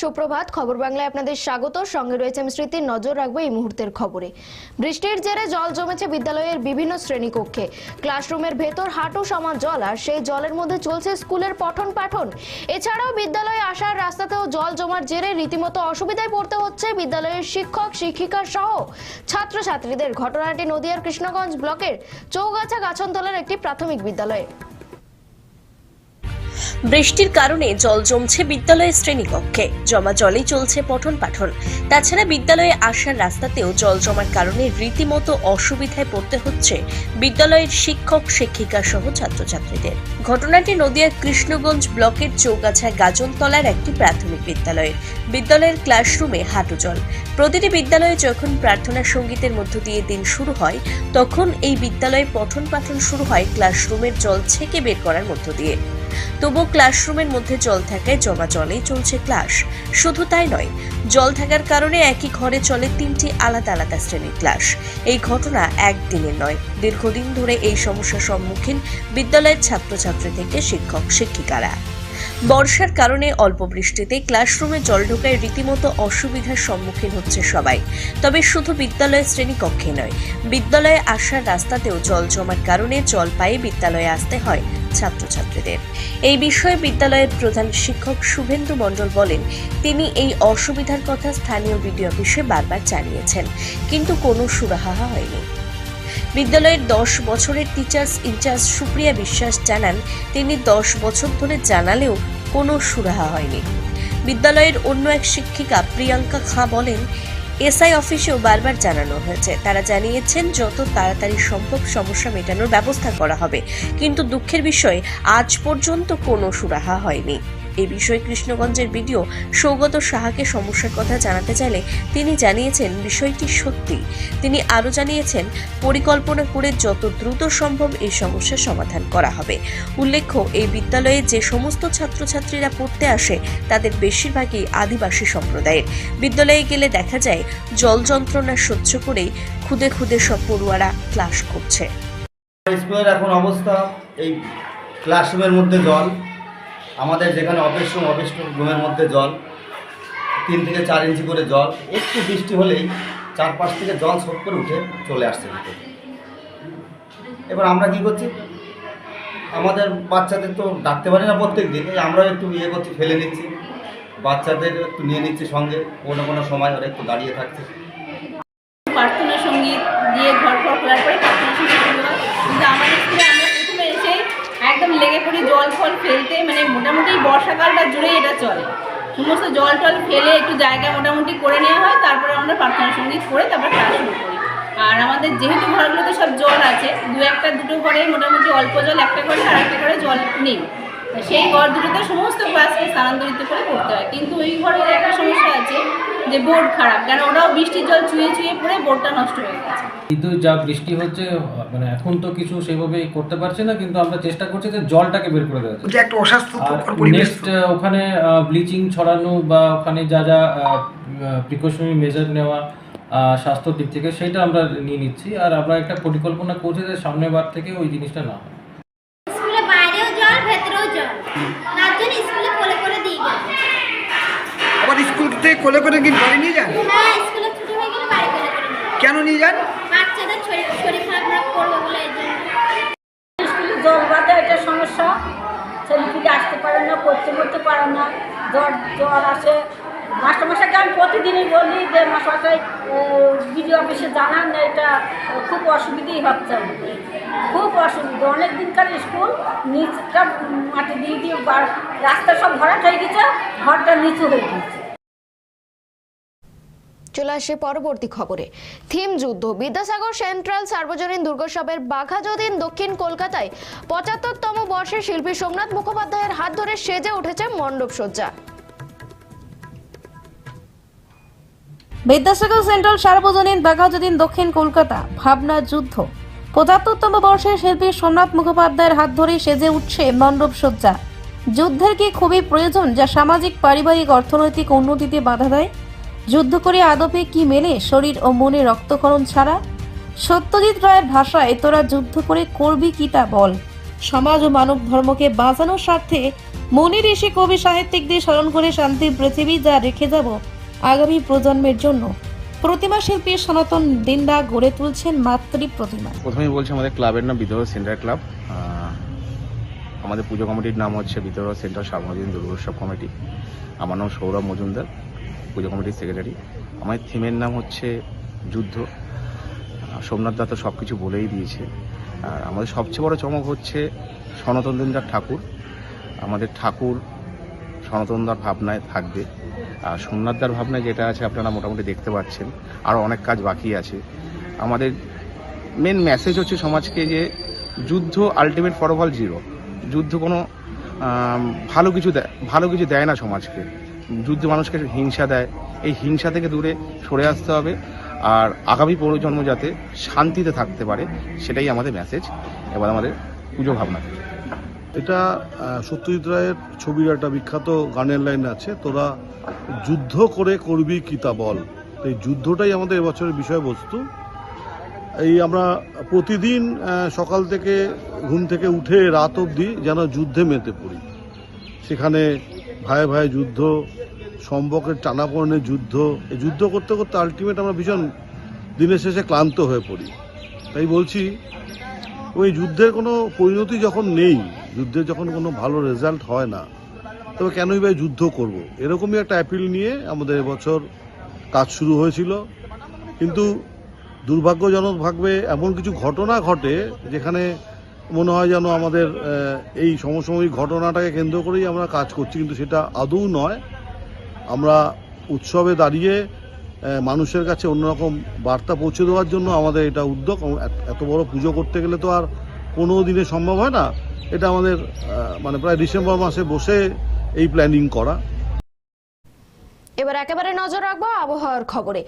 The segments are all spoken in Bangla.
সুপ্রভাত, খবর বাংলায় আপনাদের স্বাগত। সঙ্গে রয়েছে আমি স্মৃতির নজর রাখব এই মুহূর্তের খবরে। বৃষ্টির জেরে জল জমেছে বিদ্যালয়ের বিভিন্ন শ্রেণীকক্ষে। ক্লাসরুমের ভেতর হাঁটু সমান জল, আর সেই জলের মধ্যে চলছে স্কুলের পঠন পাঠন। এছাড়াও বিদ্যালয়ে আসার রাস্তাতেও জল জমার জেরে রীতিমতো অসুবিধায় পড়তে হচ্ছে বিদ্যালয়ের শিক্ষক, শিক্ষিকা সহ ছাত্রছাত্রীদের। ঘটনাটি নদিয়ার কৃষ্ণগঞ্জ ব্লকের চৌগাছা গাছনতলার একটি প্রাথমিক বিদ্যালয়ে। বৃষ্টির কারণে জল জমছে বিদ্যালয়ের শ্রেণীকক্ষে। জমা জলেই চলছে পঠন পাঠন। তাছাড়া বিদ্যালয়ে আসার রাস্তাতেও জল জমার কারণে রীতিমতো অসুবিধায় পড়তে হচ্ছে বিদ্যালয়ের শিক্ষক, শিক্ষিকা সহ ছাত্রছাত্রীদের। ঘটনাটি নদিয়ার কৃষ্ণগঞ্জ ব্লকের চৌগাছা গাজনতলার একটি প্রাথমিক বিদ্যালয়ের। বিদ্যালয়ের ক্লাসরুমে হাঁটু জল। প্রতিটি বিদ্যালয়ে যখন প্রার্থনা সঙ্গীতের মধ্য দিয়ে দিন শুরু হয়, তখন এই বিদ্যালয়ে পঠন পাঠন শুরু হয় ক্লাসরুমের জল ছেঁকে বের করার মধ্য দিয়ে। তবু ক্লাসরুমের মধ্যে জল থাকায় জমা জলেই চলছে ক্লাস। শুধু তাই নয়, জল থাকার কারণে একই ঘরে চলে তিনটি আলাদা আলাদা শ্রেণির ক্লাস। এই ঘটনা একদিনের নয়, দীর্ঘদিন ধরে এই সমস্যার সম্মুখীন বিদ্যালয়ের ছাত্রছাত্রী থেকে শিক্ষক, শিক্ষিকারা। বর্ষার কারণে অল্প বৃষ্টিতে ক্লাসরুমে জল ঢোকায় রীতিমতো অসুবিধার সম্মুখীন হচ্ছে সবাই। তবে শুধু বিদ্যালয়ের শ্রেণীকক্ষে নয়, বিদ্যালয়ে আসার রাস্তাতেও জল জমার কারণে জল পায়ে বিদ্যালয়ে আসতে হয়। ছাত্রছাত্রীদের। এই বিষয়ে বিদ্যালয়ের প্রধান শিক্ষক শুভেন্দু মণ্ডল বলেন, তিনি এই অসুবিধার কথা স্থানীয় বিডিও অফিসে বারবার জানিয়েছেন, কিন্তু কোনো সুরাহা হয়নি। বিদ্যালয়ের দশ বছরের টিচার্স ইনচার্জ সুপ্রিয়া বিশ্বাস জানান, তিনি দশ বছর ধরে জানালেও কোনো সুরাহা হয়নি। বিদ্যালয়ের অন্য এক শিক্ষিকা প্রিয়াঙ্কা খাঁ বলেন এসআই অফিসেও বারবার জানানো হয়েছে। তারা জানিয়েছেন, যত তাড়াতাড়ি সম্ভব সমস্যা মেটানোর ব্যবস্থা করা হবে। কিন্তু দুঃখের বিষয়, আজ পর্যন্ত কোনো সুরাহা হয়নি। এ বিষয়ে কৃষ্ণগঞ্জের ভিডিও সৌগত সাহাকে সমস্যার কথা জানাতে চাইলে তিনি জানিয়েছেন বিষয়টি সত্যি। তিনি আরও জানিয়েছেন, পরিকল্পনা করে যত দ্রুত সম্ভব এই সমস্যার সমাধান করা হবে। উল্লেখ্য, এই বিদ্যালয়ে যে সমস্ত ছাত্রছাত্রীরা পড়তে আসে, তাদের বেশিরভাগই আদিবাসী সম্প্রদায়ের। বিদ্যালয়ে গেলে দেখা যায়, জল যন্ত্রণা সহ্য করেই খুদে খুদে সব পড়ুয়ারা ক্লাস করছে। স্কুলের এখন অবস্থা, এই ক্লাসরুমের মধ্যে জল। আমাদের যেখানে অফিস রুম অফিস রুমের মধ্যে জল, তিন থেকে চার ইঞ্চি করে জল, একটু বৃষ্টি হলেই চারপাশ থেকে জল সোপ করে উঠে চলে আসছে ভিতরে। এবার আমরা কি করছি? আমাদের বাচ্চাদের তো ডাকতে পারি না প্রত্যেক দিন এই আমরাও একটু ইয়ে করছি, ফেলে নিচ্ছি। বাচ্চাদের একটু নিয়ে নিচ্ছি সঙ্গে, কোনো কোনো সময় ওরা একটু দাঁড়িয়ে থাকছে। প্রার্থনা সংগীত দিয়ে ঘর ঘর খোলার পরে প্রার্থনা সংগীত কিন্তু আমাদের স্কুলে আমরা প্রথমে এসে একদম লেগে পড়ি জল ফল ফেলতে মানে মোটামুটি বর্ষাকালটা জুড়ে এটা চলে। সমস্ত জল টল ফেলে একটু জায়গা মোটামুটি করে নেওয়া হয়, তারপরে আমরা প্রার্থনা সংগীত করে তারপর ক্লাস শুরু করি। আর আমাদের যেহেতু ঘরগুলোতে সব জল আছে, দু একটা দুটো ঘরে মোটামুটি অল্প জল, একটা ঘরে আর একটা ঘরে জল নেই। সেই ঘর দুটোতে সমস্ত ক্লাসকে স্থানান্তরিত করে করতে হয়। কিন্তু ওই ঘরের একটা সমস্যা আছে যে বোর্ড খারাপ কেন ওরাও বৃষ্টির জল চুয়ে চুয়ে পড়ে বোর্ডটা নষ্ট হয়ে গেছে। কিন্তু যা বৃষ্টি হচ্ছে মানে এখন তো কিছু সেভাবে করতে পারছে না কিন্তু আমরা চেষ্টা করছি যে জলটাকে বের করে দেওয়া যায়। যে একটা অস্বাস্থ্যকর পরিবেশ নেক্সট ওখানে ব্লিচিং ছড়ানো বা ওখানে যা যা প্রিকশনারি মেজার নেওয়া আহ, স্বাস্থ্যর দিক থেকে সেটা আমরা নিয়ে নিচ্ছি। আর আমরা একটা পরিকল্পনা করছি যে সামনের বার থেকে ওই জিনিসটা না হয় স্কুলে বাইরেও জল ভেতরেও জল তার জন্য স্কুলে কোলে করে দিয়ে গেল আবার স্কুল থেকে কোলে করে কি বাড়ি নিয়ে যান। কেন নিয়ে যান? জল বাঁধা এটা সমস্যা। ছেলেপিলে আসতে পারে না পড়তে পড়তে পারে না। জ্বর জ্বর আসে। মাস্টারমশাইকে আমি প্রতিদিনই বলি যে মাস্টারমশাই বিডিও অফিসে জানান না এটা খুব অসুবিধেই হচ্ছে খুব অসুবিধা। অনেক দিনকার স্কুল নিচটা মাটি দিয়ে দিয়ে রাস্তা সব ভরাট হয়ে গেছে ঘরটা নিচু হয়ে গেছে। চলে আসে পরবর্তী খবরে। থিম যুদ্ধ, বিদ্যাসাগর সেন্ট্রাল সার্বজনীন দুর্গোৎসবের বাঘাযতীন দক্ষিণ কলকাতায় পঁচাত্তরতম বর্ষে শিল্পী সোমনাথ মুখোপাধ্যায়ের হাত ধরে সেজে উঠেছে মণ্ডপ সজ্জা। বিদ্যাসাগর সেন্ট্রাল সার্বজনীন বাঘাযতীন দক্ষিণ কলকাতা, ভাবনা যুদ্ধ। পঁচাত্তরতম বর্ষের শিল্পী সোমনাথ মুখোপাধ্যায়ের হাত ধরে সেজে উঠছে মণ্ডপ সজ্জা। যুদ্ধের কি খুবই প্রয়োজন যা সামাজিক, পারিবারিক, অর্থনৈতিক উন্নতিতে বাধা দেয়? যুদ্ধ করে আদপে কি মেলে? শরীর ও মনে রক্তকরণ ছাড়া? সত্যজিৎ রায়ের ভাষায়, তোরা যুদ্ধ করে করবি কি তা বল? সমাজ ও মানব ধর্মকে বাঁচানোর স্বার্থে মনি ঋষি কবি সাহিত্যিকদের স্মরণ করে শান্তির পৃথিবী যা রেখে যাব আগামী প্রজন্মের জন্য। প্রতিমা শিল্পী সনাতন দিনদা গড়ে তুলছেন মাতৃ প্রতিমা। প্রথমেই বলছি, আমাদের ক্লাবের নাম বিদ্রোহ সেন্টার ক্লাব। আমাদের পুজো কমিটির নাম হচ্ছে বিদ্রোহ সেন্টার সার্বজনীন দুর্গোৎসব কমিটি। আমার নাম সৌরভ মজুমদার। পুজো কমিটির সেক্রেটারি আমার থিমের নাম হচ্ছে যুদ্ধ। সোমনাথ দা তো সব কিছু বলেই দিয়েছে। আর আমাদের সবচেয়ে বড় চমক হচ্ছে সনাতন দিনদার ঠাকুর। আমাদের ঠাকুর সনাতনদার ভাবনায় থাকবে। আর সোমনাথদার ভাবনায় যেটা আছে আপনারা মোটামুটি দেখতে পাচ্ছেন। আরও অনেক কাজ বাকি আছে। আমাদের মেন মেসেজ হচ্ছে সমাজকে যে যুদ্ধ আলটিমেট ফর অল জিরো যুদ্ধ কোনো ভালো কিছু দেয় ভালো কিছু দেয় না সমাজকে। যুদ্ধ মানুষকে হিংসা দেয়। এই হিংসা থেকে দূরে সরে আসতে হবে। আর আগামী প্রজন্ম যাতে শান্তিতে থাকতে পারে, সেটাই আমাদের মেসেজ এবার আমাদের পুজো ভাবনা। এটা সত্যজিৎ রায়ের ছবির একটা বিখ্যাত গানের লাইন আছে, তোরা যুদ্ধ করে করবি কিতা বল? এই যুদ্ধটাই আমাদের এবছরের বিষয়বস্তু। এই আমরা প্রতিদিন সকাল থেকে ঘুম থেকে উঠে রাত অবধি যেন যুদ্ধে মেতে পড়ি। সেখানে ভাই ভাই যুদ্ধ, সম্পর্কের টানাপড়নের যুদ্ধ, এই যুদ্ধ করতে করতে আলটিমেট আমরা ভীষণ দিনের শেষে ক্লান্ত হয়ে পড়ি। তাই বলছি, ওই যুদ্ধের কোনো পরিণতি যখন নেই, যুদ্ধের যখন কোনো ভালো রেজাল্ট হয় না, তবে কেনই বা যুদ্ধ করব? এরকমই একটা অ্যাপিল নিয়ে আমাদের এবছর কাজ শুরু হয়েছিল। কিন্তু দুর্ভাগ্যজনক দুর্ভাগ্যজনকভাবে এমন কিছু ঘটনা ঘটে, যেখানে মনে হয় যেন আমাদের এই সমসাময়িক ঘটনাটাকে কেন্দ্র করেই আমরা কাজ করছি, কিন্তু সেটা আদৌ নয়। আমরা উৎসবে দাঁড়িয়ে মানুষের কাছে অন্যরকম বার্তা পৌঁছে দেওয়ার জন্য আমাদের এটা উদ্যোগ। এত- বড় পুজো করতে গেলে তো আর কোনো দিনে সম্ভব হয় না। এটা আমাদের মানে প্রায় ডিসেম্বর মাসে বসে এই প্ল্যানিং করা। এবার একেবারে নজর রাখব আবহাওয়ার খবরে।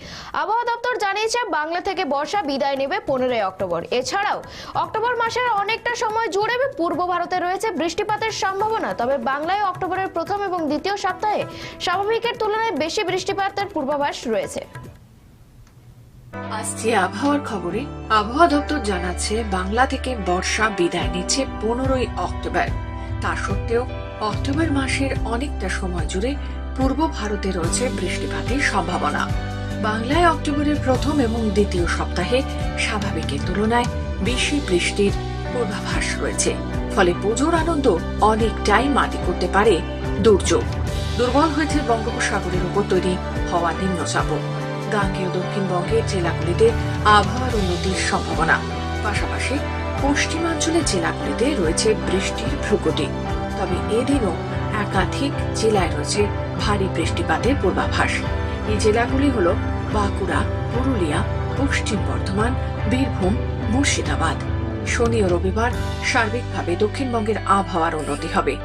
আবহাওয়া দপ্তর জানিয়েছে, বাংলা থেকে বর্ষা বিদায় নেবে পনেরোই অক্টোবর। এছাড়াও, অক্টোবর মাসের অনেকটা সময় জুড়ে পূর্ব ভারতে রয়েছে বৃষ্টিপাতের সম্ভাবনা। তবে বাংলায় অক্টোবরের প্রথম এবং দ্বিতীয় সপ্তাহে স্বাভাবিকের তুলনায় বেশি বৃষ্টিপাতের পূর্বাভাস রয়েছে। আসছে আবহাওয়ার খবরে। আবহাওয়া দপ্তর জানাচ্ছে, বাংলা থেকে বর্ষা বিদায় নিচ্ছে পনেরোই অক্টোবর। তা সত্ত্বেও, অক্টোবর মাসের অনেকটা সময় জুড়ে পূর্ব ভারতে রয়েছে বৃষ্টিপাতের সম্ভাবনা। বাংলায় অক্টোবরের প্রথম এবং দ্বিতীয় সপ্তাহে স্বাভাবিকের তুলনায় বেশি বৃষ্টির পূর্বাভাস রয়েছে। ফলে পুজোর আনন্দ অনেকটাই মাটি করতে পারে দুর্যোগ। দুর্বল হয়েছে বঙ্গোপসাগরের উপর তৈরি হওয়া নিম্নচাপও। গাঙ্গেয় দক্ষিণবঙ্গের জেলাগুলিতে আবহাওয়ার উন্নতির সম্ভাবনা। পাশাপাশি পশ্চিমাঞ্চলের জেলাগুলিতে রয়েছে বৃষ্টির ভ্রুকুটি। তবে এদিনও একাধিক জেলায় রয়েছে ভারী বৃষ্টিপাতের পূর্বাভাস। এই জেলাগুলি হল বাঁকুড়া, পুরুলিয়া, পশ্চিম বর্ধমান, বীরভূম, মুর্শিদাবাদ। শনি ও রবিবার সার্বিকভাবে দক্ষিণবঙ্গের আবহাওয়ার উন্নতি হবে।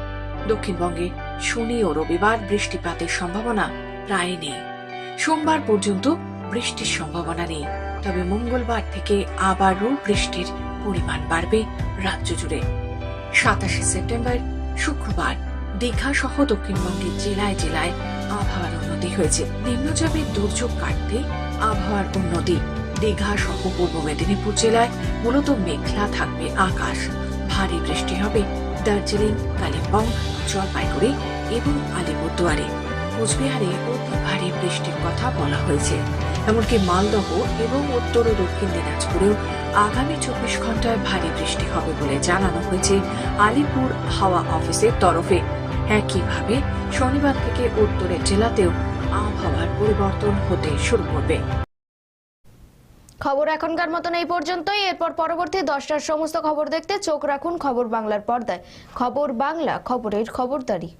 দক্ষিণবঙ্গে শনি ও রবিবার বৃষ্টিপাতের সম্ভাবনা প্রায় নেই। সোমবার পর্যন্ত বৃষ্টির সম্ভাবনা নেই। তবে মঙ্গলবার থেকে আবারও বৃষ্টির পরিমাণ বাড়বে রাজ্য জুড়ে। সাতাশে সেপ্টেম্বর, শুক্রবার। দীঘা সহ দক্ষিণবঙ্গের জেলায় জেলায় আবহাওয়ার উন্নতি হয়েছে। নিম্নচাপের দুর্যোগ কাটতে আবহাওয়ার উন্নতি। দীঘা সহ পূর্ব মেদিনীপুর জেলায় মূলত মেঘলা থাকবে আকাশ। ভারী বৃষ্টি হবে দার্জিলিং, কালিম্পং, জলপাইগুড়ি এবং আলিপুরদুয়ারে। কোচবিহারে অতি ভারী বৃষ্টির কথা বলা হয়েছে। এমনকি মালদহ এবং উত্তর ও দক্ষিণ দিনাজপুরেও আগামী চব্বিশ ঘন্টায় ভারী বৃষ্টি হবে বলে জানানো হয়েছে আলিপুর হাওয়া অফিসের তরফে। একইভাবে শনিবার থেকে উত্তরের জেলাতেও আবহাওয়ার পরিবর্তন হতে শুরু করবে। খবর এখনকার মতন এই পর্যন্তই। এরপর পরবর্তী দশটার সমস্ত খবর দেখতে চোখ রাখুন খবর বাংলার পর্দায়। খবর বাংলা খবরের খবরদারি।